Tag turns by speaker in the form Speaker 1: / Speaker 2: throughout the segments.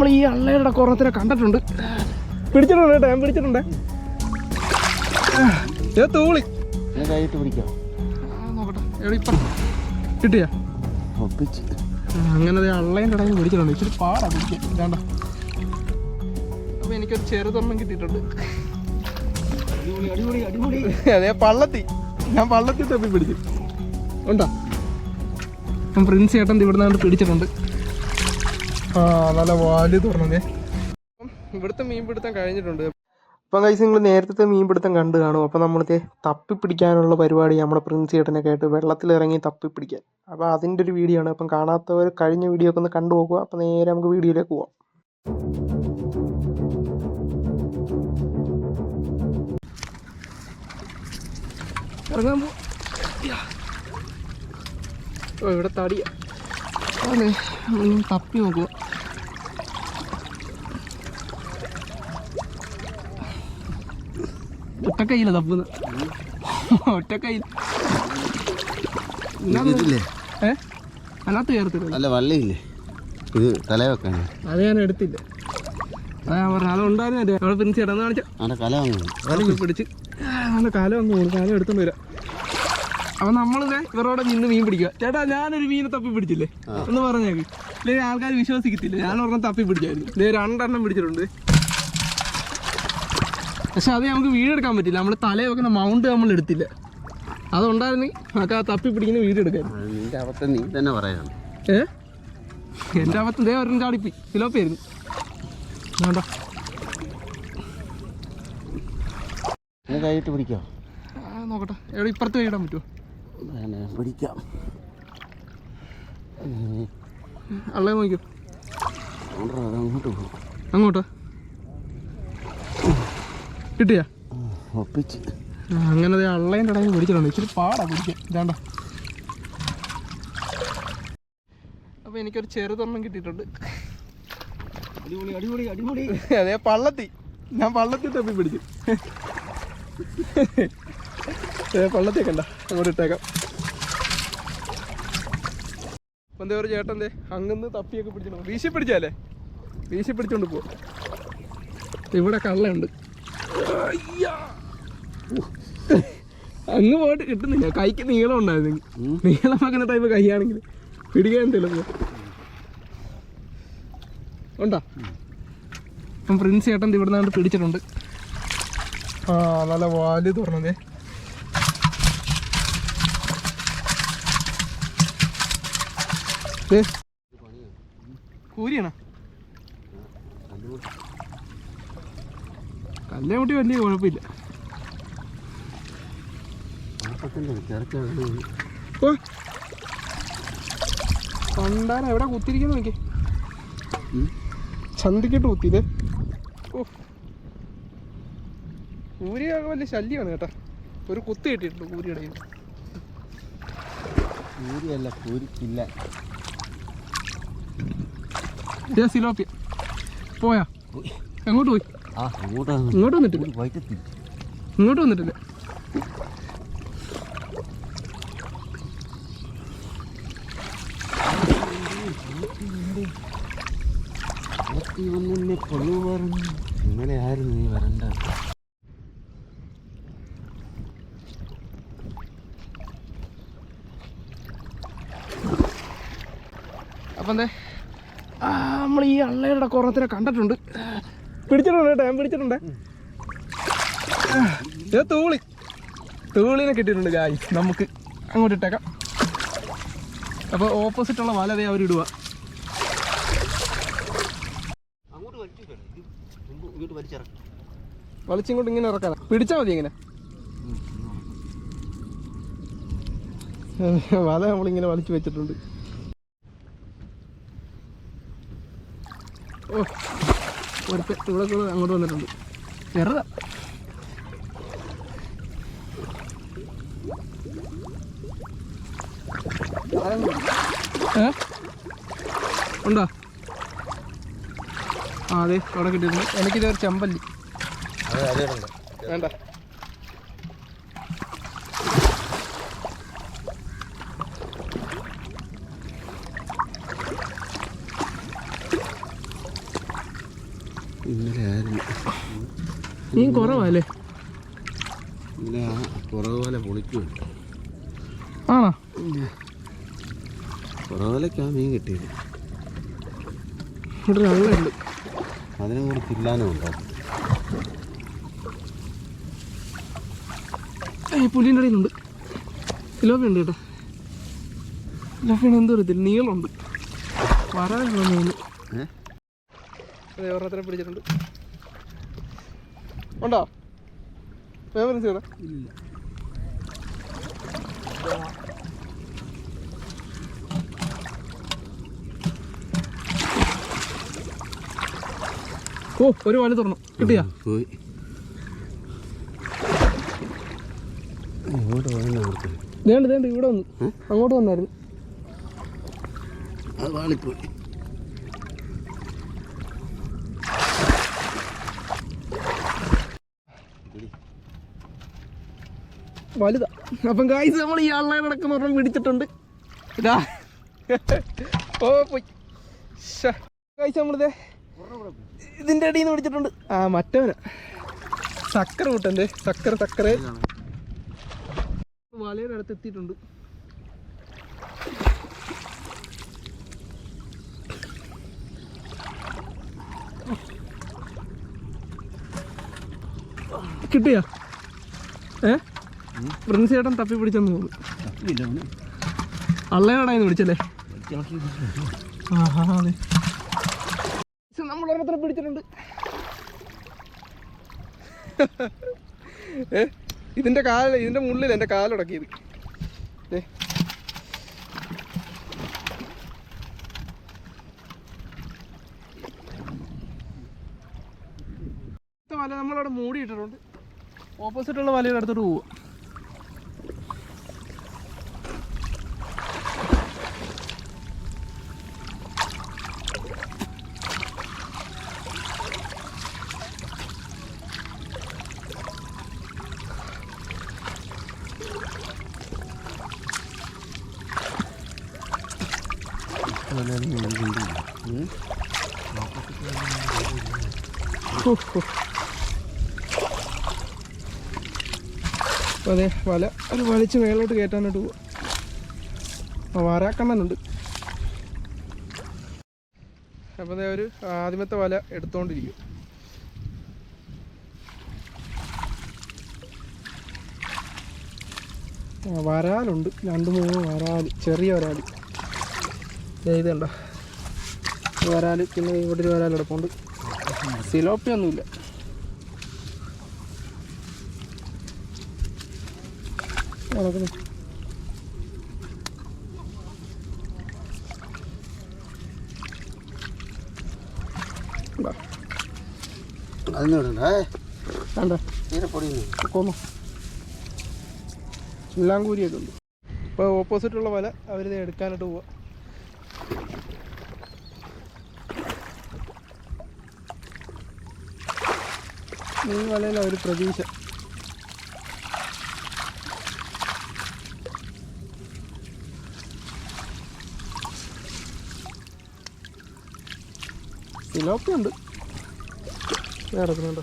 Speaker 1: നമ്മൾ ഈ അള്ളയുടെ കുറത്തിനെ കണ്ടിട്ടുണ്ട്. പിടിച്ചിട്ടുണ്ട് കേട്ടോ ഞാൻ പിടിച്ചിട്ടുണ്ട്. ഏ തൂളി.
Speaker 2: ഞാൻ കൈയിട്ട് പിടിക്കാം.
Speaker 1: നോക്കട്ടെ. ഇപ്പം കിട്ടിയാ? അങ്ങനെ അള്ളേന്റെ ഇടയിൽ പിടിച്ചിട്ടുണ്ട്. ഇച്ചിരി പാടാ പിടിക്കാൻ. വേണ്ട അപ്പൊ എനിക്കൊരു ചെറുതൊന്നും കിട്ടിയിട്ടുണ്ട്. അതെ പള്ളത്തി. ഞാൻ പള്ളത്തി തപ്പി പിടിച്ചു. ഉണ്ടോ? അപ്പം പ്രിൻസ് ചേട്ടൻ ഇവിടുന്ന് പിടിച്ചിട്ടുണ്ട്. ആ നല്ല വാൽ തുറന്നേ. ഇവിടുത്തെ മീൻ പിടുത്തം കഴിഞ്ഞിട്ടുണ്ട്. അപ്പം കൈസ് നിങ്ങൾ നേരത്തെ മീൻ പിടുത്തം കണ്ടു കാണും. അപ്പം നമ്മളത്തെ തപ്പി പിടിക്കാനുള്ള പരിപാടി നമ്മുടെ പ്രിൻസ് ചേട്ടനൊക്കെ ആയിട്ട് വെള്ളത്തിലിറങ്ങി തപ്പി പിടിക്കാൻ അപ്പോൾ അതിന്റെ ഒരു വീഡിയോ ആണ്. അപ്പം കാണാത്തവർ കഴിഞ്ഞ വീഡിയോ ഒക്കെ ഒന്ന് കണ്ടു നോക്കുക. അപ്പം നേരെ നമുക്ക് വീഡിയോയിലേക്ക് പോവാം. ഇറങ്ങാൻ പോ. ഓ ഇവിടെ തടിയ. അതെ തപ്പി നോക്കുക ഒറ്റക്കൈയില്ല തപ്പുന്ന. ഒറ്റക്കൈയിൽ
Speaker 2: അല്ലാത്ത
Speaker 1: ഏ? അതിനകത്ത് ചേർത്തില്ല
Speaker 2: അല്ല വള്ളിയില്ലേ? ഇത് തല വെക്കാണ്
Speaker 1: അത് ഞാൻ എടുത്തില്ല. അതാ ഞാൻ പറഞ്ഞു അത് ഉണ്ടായിരുന്നു അവിടെ പ്രിൻസ് ചേട്ടാ
Speaker 2: കാണിച്ചു കല
Speaker 1: പിടിച്ച്. കാലം അങ്ങ് കാലം എടുത്തോണ്ട് വരാം. അപ്പൊ നമ്മളിത് ഇവരോടെ നിന്ന് മീൻ പിടിക്കുക. ചേട്ടാ ഞാനൊരു മീനെ തപ്പി പിടിച്ചില്ലേ? എന്ന് പറഞ്ഞേക്ക് ഇല്ലെങ്കിൽ ആൾക്കാർ വിശ്വസിക്കത്തില്ല. ഞാൻ ഒരെണ്ണം തപ്പി പിടിച്ചായിരുന്നു. ഇതേ രണ്ടെണ്ണം പിടിച്ചിട്ടുണ്ട്. പക്ഷെ അത് നമുക്ക് വീടെടുക്കാൻ പറ്റില്ല. നമ്മൾ തലയിൽ വെക്കുന്ന മൗണ്ട് നമ്മൾ എടുത്തില്ല. അതുണ്ടായിരുന്നെങ്കിൽ നമുക്ക് ആ തപ്പി പിടിക്കുന്ന വീട് എടുക്കാൻ.
Speaker 2: നീ തന്നെ പറയണം.
Speaker 1: ഏ? എന്റെ അകത്ത് ഇതേ ഒരെണ്ണം ചാടിപ്പി ഫിലോപ്പായിരുന്നു വേണ്ട
Speaker 2: കൈയിട്ട് പിടിക്കാം?
Speaker 1: നോക്കട്ടെ. എവിടെ ഇപ്പുറത്ത് കൈ ഇടാൻ പറ്റുമോ?
Speaker 2: ഞാൻ പിടിക്കാം.
Speaker 1: അള്ളേ നോക്കിയോ
Speaker 2: അങ്ങോട്ട് പോകും
Speaker 1: അങ്ങോട്ട്? കിട്ടിയാ?
Speaker 2: ഒപ്പിച്ച്.
Speaker 1: അങ്ങനെ അള്ളേന്റെ ഇടയിൽ പിടിച്ചിട്ടുണ്ട്. ഇച്ചിരി പാടാ പിടിക്കാൻ. ഇതാണ്ട? അപ്പോൾ എനിക്കൊരു ചെറുതൊന്നും കിട്ടിയിട്ടുണ്ട്.
Speaker 2: അടിപൊളി അടിപൊളി അടിപൊളി.
Speaker 1: അതെ പള്ളത്തി. ഞാൻ പള്ളത്തി തപ്പി പിടിച്ചു ഏ പള്ളത്തി അങ്ങോട്ട് ഇട്ടേക്കാം. അപ്പം എന്താ പറയുക ചേട്ടന്റെ അങ്ങന്ന് തപ്പിയൊക്കെ പിടിച്ചിട്ടുണ്ട് വീശി പിടിച്ചാലേ വീശി പിടിച്ചോണ്ട് പോ ഇവിടെ കള്ളയുണ്ട്. അങ്ങ് പോയിട്ട് കിട്ടുന്നില്ല. കൈക്ക് നീളം ഉണ്ടായിരുന്നു. നീളമാക്കുന്ന ടൈപ്പ് കൈയാണെങ്കിൽ പിടിക്കാൻ തെളിവ് ഉണ്ടോ? അപ്പം പ്രിൻസ് ചേട്ടൻ ഇവിടെ നിന്നാണ്ട് പിടിച്ചിട്ടുണ്ട്. ആ നല്ല വാൽ തുറന്നതേ. കൂരിയാണോ? കല്ലേമുട്ടി വലിയ കുഴപ്പമില്ല. പണ്ടാര എവിടെ കുത്തിരിക്കുന്നു നോക്കി ചന്തിക്കിട്ട് കുത്തിയില്ലേ? ഓ. കൂരിയൊക്കെ വലിയ ശല്യമാണ് കേട്ടോ. ഒരു കുത്തി കിട്ടിയിട്ടുണ്ട് കൂരിയുടെ
Speaker 2: കൂരിയല്ല കൂരിക്കില്ല
Speaker 1: സിലോപ്പിയ. പോയാ? എങ്ങോട്ട് പോയി?
Speaker 2: ആ
Speaker 1: ഇങ്ങോട്ട് വന്നിട്ടില്ല ഇങ്ങോട്ട് വന്നിട്ടില്ല.
Speaker 2: പറഞ്ഞു ആയിരുന്നു നീ വരണ്ട
Speaker 1: അപ്പം എന്തേ? നമ്മൾ ഈ അള്ളയുടെ കുറത്തിനെ കണ്ടിട്ടുണ്ട്. പിടിച്ചിട്ടുണ്ട്? കേട്ടോ ഞാൻ പിടിച്ചിട്ടുണ്ട്? ഇത് തൂളി. തൂളിനെ കിട്ടിയിട്ടുണ്ട് ഗായ് നമുക്ക് അങ്ങോട്ട് ഇട്ടേക്കാം. അപ്പോൾ ഓപ്പോസിറ്റുള്ള വല
Speaker 2: വലിച്ചിറക്കും.
Speaker 1: വലിച്ചിങ്ങോട്ട് ഇങ്ങനെ ഇറക്കാം പിടിച്ചാൽ മതി ഇങ്ങനെ. വല നമ്മളിങ്ങനെ വലിച്ചു വെച്ചിട്ടുണ്ട്. ഓ ഒരുത്ത ഇവിടെ കൂടെ അങ്ങോട്ട് വന്നിട്ടുണ്ട്. ചെറുതാ ഏ? ഉണ്ടോ? ആ അതെ അവിടെ കിട്ടിയിട്ടുണ്ട്. എനിക്കിതൊരു ചെമ്പല്ലി. വേണ്ട
Speaker 2: ഇന്നലെ ആയിരുന്നു
Speaker 1: മീൻ കുറവല്ലേ?
Speaker 2: ഇന്നലെ ആ പൊളിക്കുണ്ട് പൊളിക്കുമല്ലോ
Speaker 1: ആണോ?
Speaker 2: കുറവുപോലെക്കാ മീൻ കിട്ടിയത്.
Speaker 1: ഇവിടെ വെള്ളമുണ്ട്
Speaker 2: അതിനും കൂടി തില്ലാനും ഉണ്ടോ?
Speaker 1: പുലിന്റെ ഇടയിലുണ്ട് സിലോപ്പി ഉണ്ട് കേട്ടോ. സിലോപ്പിയാണ് എന്തോ അറിയത്തില്ല. നീളമുണ്ട്. വരാനുള്ള മീൻ. ഓരോരുത്തരെ പിടിച്ചിട്ടുണ്ട്. ഉണ്ടോ? ഫേവറൻസ് ഇവിടെ? ഓ ഒരു വല തുറന്നു. കിട്ടിയാ?
Speaker 2: പോയി.
Speaker 1: ഇവിടെ വന്നു. അങ്ങോട്ട് വന്നായിരുന്നു.
Speaker 2: അത് വാളിപ്പോയി
Speaker 1: വലുതാ. അപ്പം കായ്സ് നമ്മൾ ഈ ആളിനെ നടക്കുന്ന ഒരെണ്ണം പിടിച്ചിട്ടുണ്ട് ഇതാ. ഓ പോയി. കായ്സ് നമ്മളിതേ ഇതിന്റെ അടിയിൽ നിന്ന് പിടിച്ചിട്ടുണ്ട് ആ മറ്റവന. സക്കര കൂട്ടന്റെ. സക്കര സക്കര വലയുടെ അടുത്ത് എത്തിയിട്ടുണ്ട്. കിട്ടിയാ? ഏ? പ്രിൻസ് ചേട്ടൻ തപ്പി പിടിച്ചെന്ന് തോന്നുന്നു. അള്ളയോടായിരുന്നു പിടിച്ചല്ലേ ആഹാ അതെ. നമ്മൾ ഒരെണ്ണത്തിനെ പിടിച്ചിട്ടുണ്ട്. ഏ? ഇതിന്റെ കാല ഇതിന്റെ മുള്ളിൽ എന്റെ കാലുടക്കിയത്. ഏ വല നമ്മളവിടെ മൂടിയിട്ടിട്ടുണ്ട്. ഓപ്പോസിറ്റുള്ള വലയുടെ അടുത്തോട്ട് പോവുക. ഹോ, ഹോ. അപ്പൊ അതെ വല. ഒരു വലിച്ച് മേലോട്ട് കയറ്റാനായിട്ട് പോവാം. വാരാക്കണ്ണനുണ്ട്. അപ്പോൾ അതെ ഒരു ആദ്യമത്തെ വല എടുത്തോണ്ടിരിക്കും. വരാലുണ്ട്. രണ്ട് മൂന്ന് വരാൽ ചെറിയ വരാൽ ദേ ഇത് കണ്ടോ വരാൽ പിന്നെ ഇവിടെ ഒരു വരാൽ കിടപ്പുണ്ട്. സിലോപ്പി കൊന്നു. എല്ലാം കൂരിയൊക്കെ ഉണ്ട്. ഇപ്പോൾ ഓപ്പോസിറ്റുള്ള വല അവരിത് എടുക്കാനായിട്ട് പോവാ. ഈ വലയിൽ അവർ പ്രതീക്ഷ. സിലോപ്പി ഉണ്ട്. നടക്കുന്നുണ്ടോ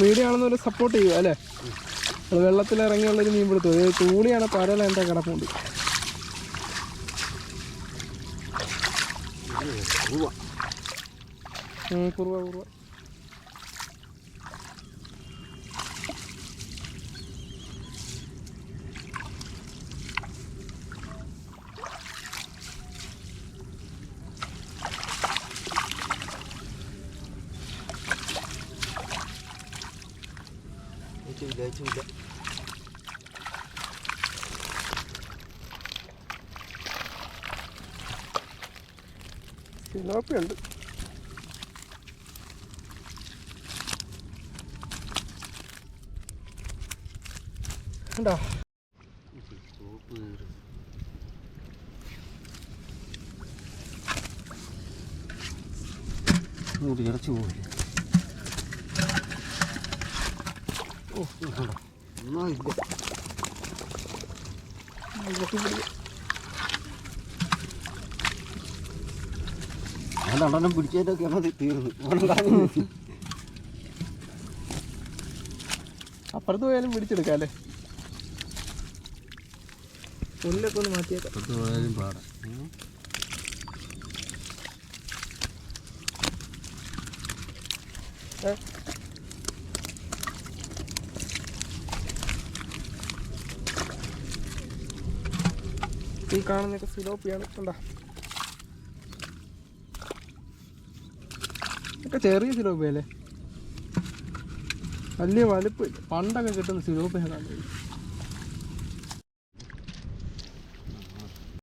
Speaker 1: വീഡിയോ ആണെന്നൊരു സപ്പോർട്ട് ചെയ്യുക അല്ലേ? വെള്ളത്തിൽ ഇറങ്ങിയുള്ളൊരു മീൻ പിടുത്തം ഇത് തൂളിയാണ് പരല എന്റെ കിടപ്പുണ്ട്. കുറുവ കുറുവ.
Speaker 2: അയച്ചില്ല ചൂല
Speaker 1: സിലോപ്പി ഉണ്ട്. ഉണ്ടോ?
Speaker 2: സോപ്പ് രണ്ടെണ്ണം പിടിച്ചതിന്റെ കിണത് തീർന്നു
Speaker 1: അപ്പുറത്ത് പോയാലും പിടിച്ചെടുക്കാല്ലേ? ഒന്നൊക്കെ ഒന്ന് മാറ്റിയേക്കാം.
Speaker 2: അപ്പുറത്ത് പോയാലും പാടാ
Speaker 1: ഏ? ഈ കാണുന്നൊക്കെ സിലോപ്പിയാണ്. കണ്ട? ചെറിയ സിലോപ്പിയല്ലേ? വലിയ വലുപ്പ്. പണ്ടൊക്കെ കിട്ടുന്ന സിലോപ്പിയാണ്